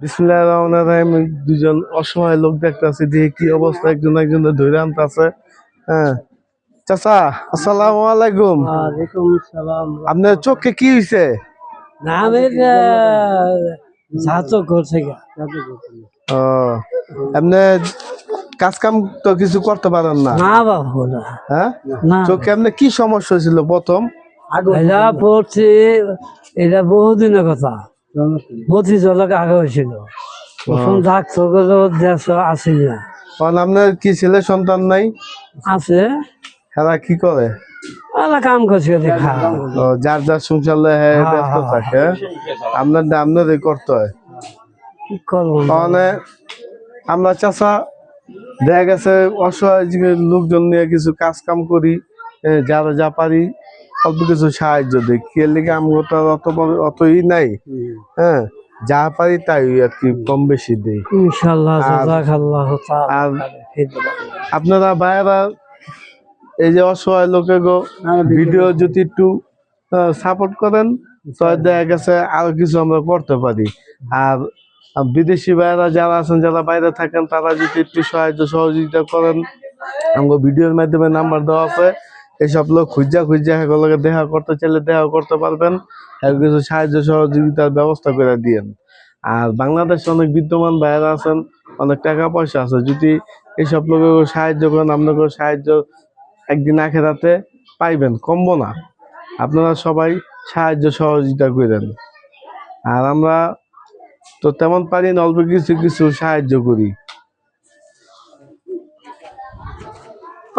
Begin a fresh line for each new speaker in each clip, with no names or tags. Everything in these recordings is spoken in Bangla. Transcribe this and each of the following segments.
বিসমুল্লাহ রহমান রাহিম। দুজন অসহায় লোক দেখতেছি দিয়ে কি অবস্থা একজন একজন ধরে আনতেছে হ্যাঁ। চাচা আসসালামু আলাইকুম। আপনার চোখে কি হয়েছে কাজ কাম তো কিছু করতে পারেন না?
না বাবু না।
হ্যাঁ? চোখে আপনি কি সমস্যা হয়েছিল প্রথম?
এটা পড়ছে এটা বহুদিনের কথা। পঁচিশ জলক আগে হয়েছিল। না।
কারণ আপনার কি ছেলে সন্তান নাই?
আছে।
এরা কি করে?
কাম করছে দেখা
যার যার সংসার হ্যাঁ
হ্যাঁ,
ব্যস্ত
হ্যাঁ,
থাকে আপনার করতে হয়।
কি করব?
আমরা চাষা দেখা গেছে অসহায় লোকজন নিয়ে কিছু কাজ কাম করি যারা যা পারি অল্প কিছু সাহায্য দিই কে লিগে আমগো তো আর অত অতই নাই। হ্যাঁ যা পারি তাই আর কি কম বেশি দিই
ইনশাল্লাহ
আর- আর আপনারা ভাইয়েরা এই যে অসহায় লোকে গো ভিডিও যদি একটু সাপোর্ট করেন তাহলে দেখা গেছে আরও কিছু আমরা করতে পারি। আর আর বিদেশি ভাইয়েরা যারা আছেন যারা বাইরে থাকেন তারা যদি একটু সাহায্য সহযোগিতা করেন আমাকে ভিডিওর মাধ্যমে নাম্বার দেওয়া আছে। এইসব লোক খুঁজা খুঁজা সেগুলোকে দেখা করতে চাইলে দেখা করতে পারবেন। কিছু সাহায্য সহযোগিতার ব্যবস্থা করে দিয়েন। আর বাংলাদেশে অনেক বিদ্যমান ভাইয়েরা আছেন, অনেক টাকা পয়সা আছে। যদি এইসব লোকের সাহায্য করেন আপনাকে সাহায্য একদিন আখেরাতে পাইবেন, কমবো না। আপনারা সবাই সাহায্য সহযোগিতা করেন। আর আমরা তো তেমন পারি না, অল্প কিছু কিছু সাহায্য করি।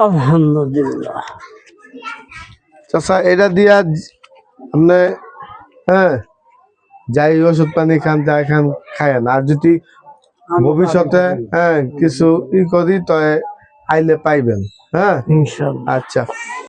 আলহামদুলিল্লাহ।
চাষা এটা দিয়া আপনি হ্যাঁ যাই ওষুধ পানি খান যাই খান খায়েন। আর যদি ভবিষ্যতে হ্যাঁ কিছু ই করি তো আইলে পাইবেন হ্যাঁ? আচ্ছা।